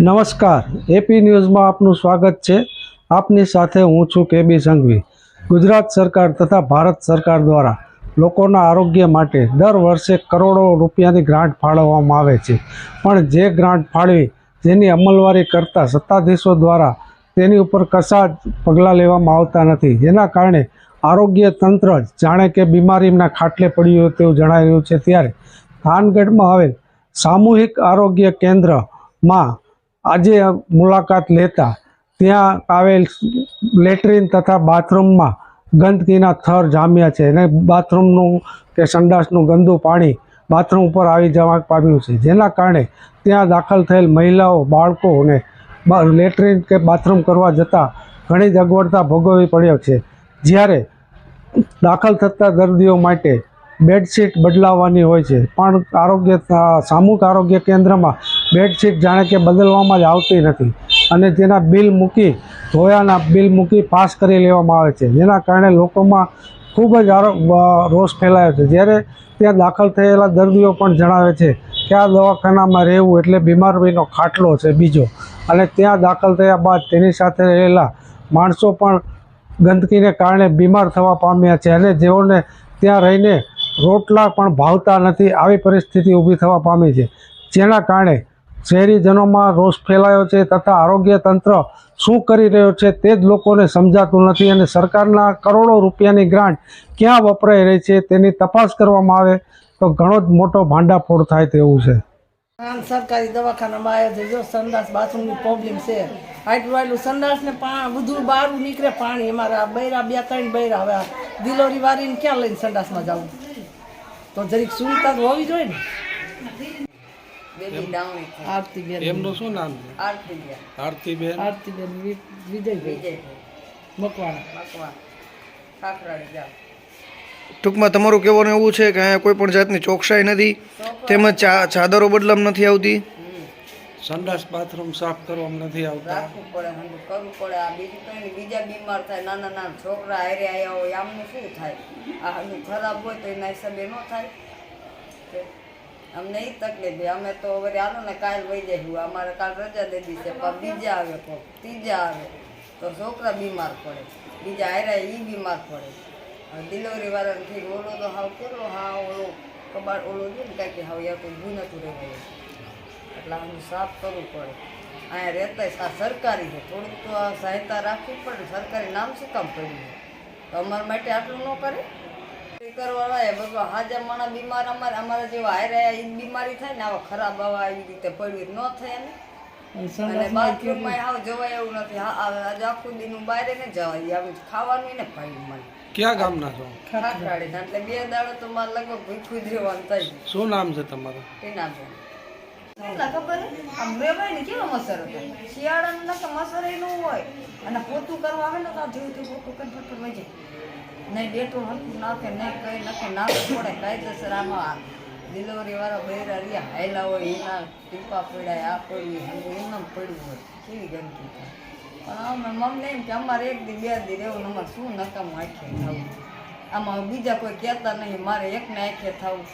નમસ્કાર. એપી ન્યૂઝમાં આપનું સ્વાગત છે. આપની સાથે હું છું કેબી સંઘવી ગુજરાત સરકાર તથા ભારત સરકાર દ્વારા લોકોના આરોગ્ય માટે દર વર્ષે કરોડો રૂપિયાની ગ્રાન્ટ ફાળવવામાં આવે છે. પણ જે ગ્રાન્ટ ફાળવી જેની અમલવારી કરતા સત્તાધીશો દ્વારા તેની ઉપર કશા જ પગલાં લેવામાં આવતા નથી. જેના કારણે આરોગ્ય તંત્ર જ જાણે કે બીમારીના ખાટલે પડ્યું તેવું જણાઈ રહ્યું છે. ત્યારે થાનગઢમાં આવેલ સામૂહિક આરોગ્ય કેન્દ્રમાં આજે મુલાકાત લેતા ત્યાં આવેલ લેટ્રિન તથા બાથરૂમમાં ગંદકીના થર જામ્યા છે અને બાથરૂમનું કે સંડાસનું ગંદુ પાણી બાથરૂમ ઉપર આવી જવા પામ્યું છે. જેના કારણે ત્યાં દાખલ થયેલ મહિલાઓ બાળકોને લેટ્રિન કે બાથરૂમ કરવા જતાં ઘણી જગવડતા ભોગવવી પડ્યો છે. જ્યારે દાખલ થતા દર્દીઓ માટે બેડશીટ બદલાવવાની હોય છે. પણ આરોગ્ય સામૂહિક આરોગ્ય કેન્દ્રમાં બેડશીટ જાણે કે બદલવામાં જ આવતી નથી. અને તેના બિલ મૂકી, ધોયાના બિલ મૂકી પાસ કરી લેવામાં આવે છે. જેના કારણે લોકોમાં ખૂબ જ રોષ ફેલાયો છે. જ્યારે ત્યાં દાખલ થયેલા દર્દીઓ પણ જણાવે છે કે આ દવાખાનામાં રહેવું એટલે બીમારીનો ખાટલો છે બીજો. અને ત્યાં દાખલ થયા બાદ તેની સાથે રહેલા માણસો પણ ગંદકીને કારણે બીમાર થવા પામ્યા છે. અને જેઓને ત્યાં રહીને રોટલા પણ ભાવતા નથી. આવી પરિસ્થિતિ ઊભી થવા પામી છે. જેના કારણે શહેરીજનોમાં રોષ ફેલાયો છે તથા આરોગ્ય તંત્ર શું કરી રહ્યો છે તે જ લોકોને સમજાતું નથી અને સરકારના કરોડો રૂપિયાની ગ્રાન્ટ ક્યાં વપરાઈ રહી છે તેની તપાસ કરવામાં આવે તો ઘણો જ મોટો ભાંડાફોડ થાય તેવું છે. આમ સરકારી દવાખાનામાં આવ્યા છે. જો સંડાસ બાથરૂમની પ્રોબ્લેમ છે. આટલું આટલું સંડાસ ને બધું બહાર નીકળે પાણી. અમારા બૈરા બે ત્રણ બૈરા હવે દિલોરી વારીને ક્યાં લઈને સંડાસમાં જવું? તો જરીક સુવિધા તો હોવી જોઈએ ને? આરતી એમનું શું નામ છે? આરતીબેન. આરતી બેન વિજયભાઈ. મકવાણા. ટૂંકમાં તમારું કહેવાનું એવું છે કે અહીંયા કોઈ પણ જાતની ચોકસાઈ નથી. તેમજ ચા ચાદરો બદલામ નથી આવતી. સંડાસ બાથરૂમ સાફ કરવામાં નથી આવતા. રાખવું પડે હંધું કરવું પડે. આ બીજું કંઈ બીજા બીમાર થાય, નાના નાના છોકરા હારે આવ્યા હોય, આમનું શું થાય? આ હંધું ખરાબ હોય તો એના હિસાબે ન થાય. અમને એ તકલીફ છે. અમે તો વળી હાલો ને કાલ વહી જઈશું અમારે કાલ રજા દે દીધી પણ બીજા આવે તો ત્રીજા આવે. તો છોકરા બીમાર પડે. બીજા હારે એ બીમાર પડે. ડિલિવરી વાળાથી ઓલો તો હાવ કેટલો હા, ઓલો કબાટ ઓલો છે ને કાંઈક હાવ યા કોઈ નથી રહેવાય એટલે આનું સાફ કરવું પડે. અહીંયા રહેતા આ સરકારી છે. થોડુંક તો સહાયતા રાખવી પડે. સરકારી નામ શું કામ પડ્યું છે? તો અમારા માટે આટલું ન કરે? એ એ બધું હાજર માણા બીમાર અમારે અમારા જેવા હારે એ બીમારી થાય ને આવા ખરાબ આવા એવી રીતે પડવી ન થાય ને અને બાથરૂમમાં આવ જવાય એવું નથી. હા આજે આખું દીનું બહાર ને જવાય. આવું ખાવાનું ને ભાઈ મને. ક્યાં ગામના છો? ખાખરાડી એટલે બે દાડો તો મારે લગભગ ભૂખ્યું જ રહેવાનું થાય શું નામ છે તમારું? ટીના બેન. ના ખબર રેવાય ને કેવો મસર હતો? શિયાળાનું કે મસર ય ન હોય. અને પોતું કરવા આવે ને તો જેવું તેવું પોતું નહીં ડેટું હરખું નાખે, નહીં કંઈ નાખે, નાખવું પડે. કાયદેસર આમાં ડિલિવરી વાળા રહ્યા હાયલા હોય એના ટીપા પડ્યા, આ પડ્યું પડ્યું હોય. કેવી ગંદકી પણ અમે મમ્મી એમ કે અમારે એક દી, બે દી રહેવું અમારે શું નકામ આંખે થવું? આમાં બીજા કોઈ કહેતા નહીં, મારે એકને આંખે થવું.